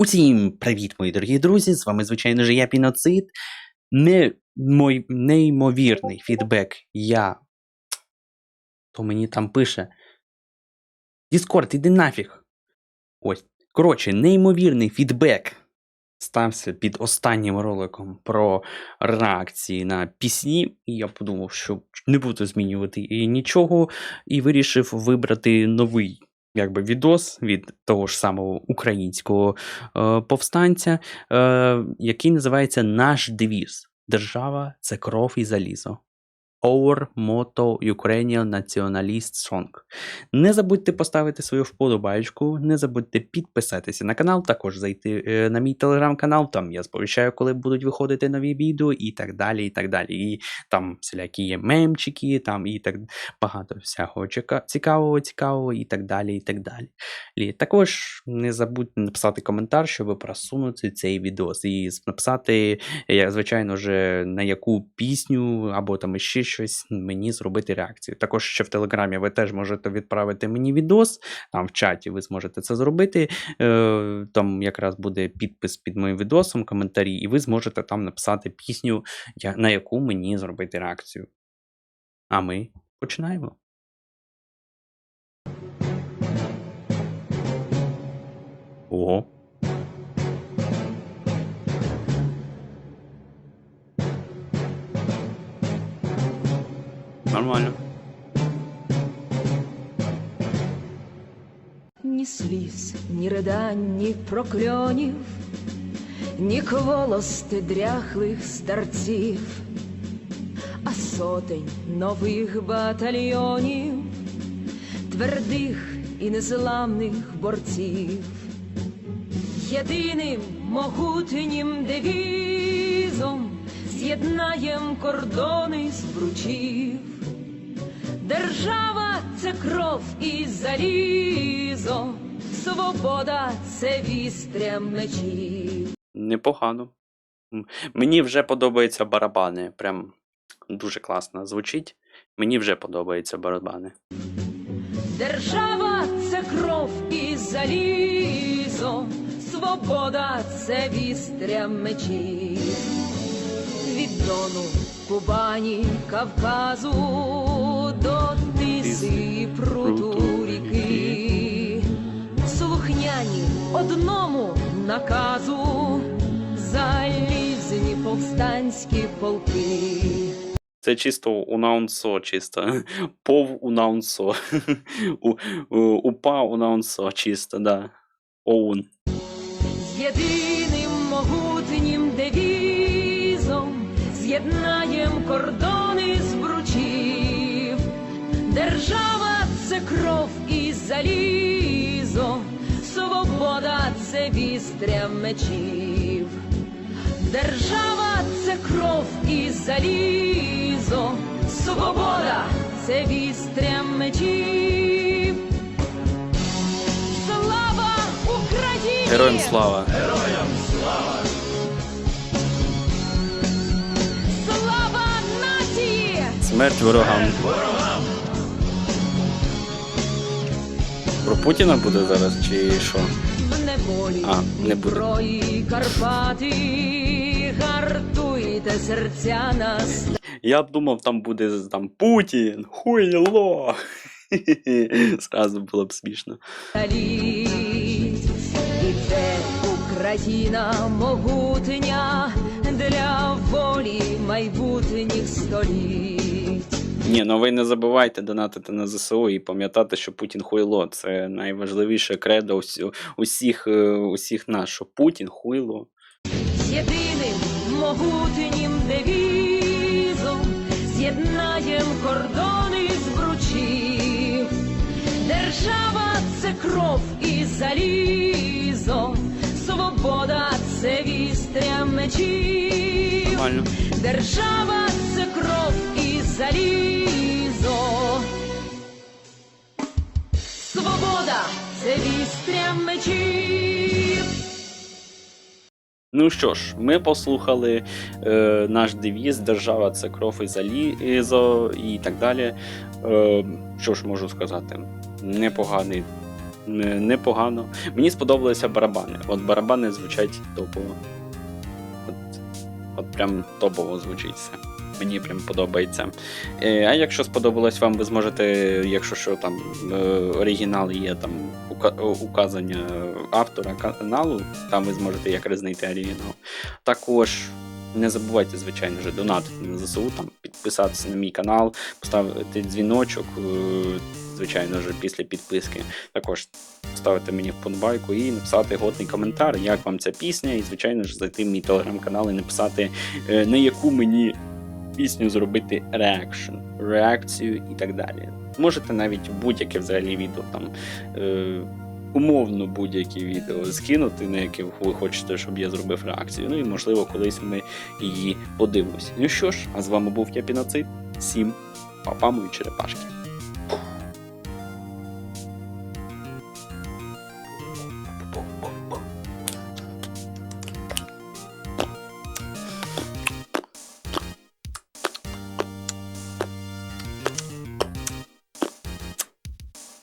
Усім привіт, мої дорогі друзі! З вами, звичайно ж, я Піноцид. Не мой неймовірний фідбек я. То мені там пише. Діскорд, іди нафіг. Ось. Коротше, неймовірний фідбек стався під останнім роликом про реакції на пісні. І я подумав, що не буду змінювати і нічого, і вирішив вибрати новий якби відос від того ж самого українського е, повстанця, е, який називається Наш девіз. Держава це кров і залізо. Our motto Ukrainian Nationalist Song. Не забудьте поставити свою вподобайку, не забудьте підписатися на канал, також зайти е, на мій телеграм-канал, там я сповіщаю, коли будуть виходити нові відео і так далі. І так далі. І там всілякі є мемчики, там і так багато всякого цікавого, цікавого, і так далі. І так далі. І також не забудьте написати коментар, щоб просунути цей відос, і написати, я, звичайно ж, на яку пісню або там ще щось мені зробити реакцію. Також ще в Телеграмі ви теж можете відправити мені відос, там в чаті ви зможете це зробити. Е, там якраз буде підпис під моїм відосом, коментарі, і ви зможете там написати пісню, на яку мені зробити реакцію. А ми починаємо. Ого. Нормально. Ні сліз, ні ридань, ні прокльонів, ні кволости дряхлих старців, а сотень нових батальйонів, твердих і незламних борців. Єдиним могутнім девізом з'єднаєм кордони збручів. Держава це кров і залізо, свобода це вістря мечів. Непогано. Мені вже подобаються барабани. Прям дуже класно звучить. Мені вже подобаються барабани. Держава це кров і залізо, свобода це вістря мечів. Від Дону, Кубані, Кавказу до Тиси, пруту ріки. Слухняні одному наказу, залізні повстанські полки. Це чисто унаунсо, чисто. Пов унаунсо. У- у- Упа унаунсо, чисто, да. Оун. Єдиним могутнім девізом з'єднаєм кордони кров і залізо, свобода це вістря мечів. Держава це кров і залізо, свобода це вістря мечів. Слава Україні! Героям слава. Героям Слава! Смерть ворогам. Про Путіна буде зараз чи що? А, не буде. зброї Карпати, гартуйте серця нас. Я б думав, там буде там Путін, хуйло. Зразу було б смішно. Літ. І це Україна могутня для волі майбутніх століть. Ні, ну ви не забувайте донатити на ЗСУ і пам'ятати, що Путін хуйло. Це найважливіше кредо усі- усіх, е, усіх нас, що Путін хуйло. З єдиним могутнім девізом з'єднаєм кордони збручів. Держава це кров і залізо, свобода це вістря мечів. Нормально. Держава це кров і залізо. Свобода це вістря мечів. Ну що ж, ми послухали е, наш девіз Держава це кров і залізо і так далі. Е, що ж можу сказати? Непоганий непогано. Мені сподобалися барабани. От барабани звучать топово. От, прям топово звучить все. Мені прям подобається. Е, а якщо сподобалось вам, ви зможете, якщо що там е, оригінал є там указання автора каналу, там ви зможете якраз знайти оригінал. Також не забувайте, звичайно донатити на ЗСУ, там, підписатися на мій канал, поставити дзвіночок, е, звичайно ж, після підписки. Також ставити мені вподобайку і написати годний коментар, як вам ця пісня, і, звичайно ж, зайти в мій телеграм-канал і написати, е, на яку мені пісню зробити реакшн, реакцію і так далі. Можете навіть будь-яке взагалі відео там. Е, Умовно будь-які відео скинути, на які ви хочете, щоб я зробив реакцію. Ну і можливо, колись ми її подивимося. Ну що ж, а з вами був я Піноцид. Всім па-па, мої черепашки.